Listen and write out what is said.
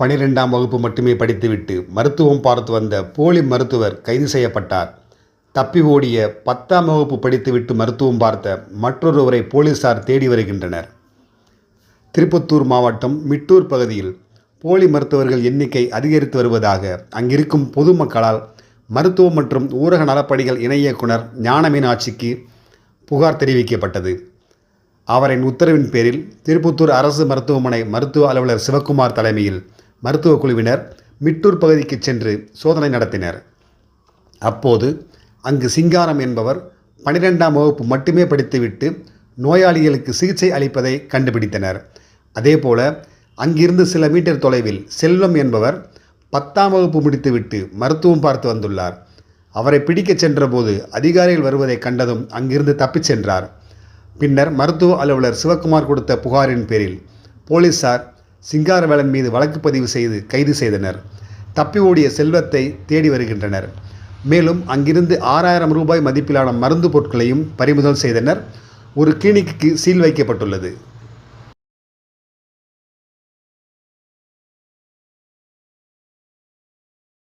பனிரெண்டாம் வகுப்பு மட்டுமே படித்துவிட்டு மருத்துவம் பார்த்து வந்த போலி மருத்துவர் கைது செய்யப்பட்டார். தப்பி ஓடிய பத்தாம் வகுப்பு படித்துவிட்டு மருத்துவம் பார்த்த மற்றொருவரை போலீசார் தேடி வருகின்றனர். திருப்பத்தூர் மாவட்டம் மிட்டூர் பகுதியில் போலி மருத்துவர்கள் எண்ணிக்கை அதிகரித்து வருவதாக அங்கிருக்கும் பொதுமக்களால் மருத்துவம் மற்றும் ஊரக நலப்பணிகள் இணை இயக்குனர் ஞானமீனாட்சிக்கு புகார் தெரிவிக்கப்பட்டது. அவரின் உத்தரவின் பேரில் திருப்பத்தூர் அரசு மருத்துவமனை மருத்துவ அலுவலர் சிவக்குமார் தலைமையில் மருத்துவ குழுவினர் மிட்டூர் பகுதிக்கு சென்று சோதனை நடத்தினர். அப்போது அங்கு சிங்காரம் என்பவர் பனிரெண்டாம் வகுப்பு மட்டுமே படித்துவிட்டு நோயாளிகளுக்கு சிகிச்சை அளிப்பதை கண்டுபிடித்தனர். அதேபோல அங்கிருந்து சில மீட்டர் தொலைவில் செல்வம் என்பவர் பத்தாம் வகுப்பு முடித்துவிட்டு மருத்துவம் பார்த்து வந்துள்ளார். அவரை பிடிக்கச் சென்றபோது அதிகாரிகள் வருவதை கண்டதும் அங்கிருந்து தப்பிச் சென்றார். பின்னர் மருத்துவ அலுவலர் சிவக்குமார் கொடுத்த புகாரின் பேரில் போலீசார் சிங்காரவேலன் மீது வழக்கு பதிவு செய்து கைது செய்தனர். தப்பி ஓடிய செல்வத்தை தேடி வருகின்றனர். மேலும் அங்கிருந்து ஆறாயிரம் ரூபாய் மதிப்பிலான மருந்து பொருட்களையும் பறிமுதல் செய்தனர். ஒரு கிளினிக்கு சீல் வைக்கப்பட்டுள்ளது.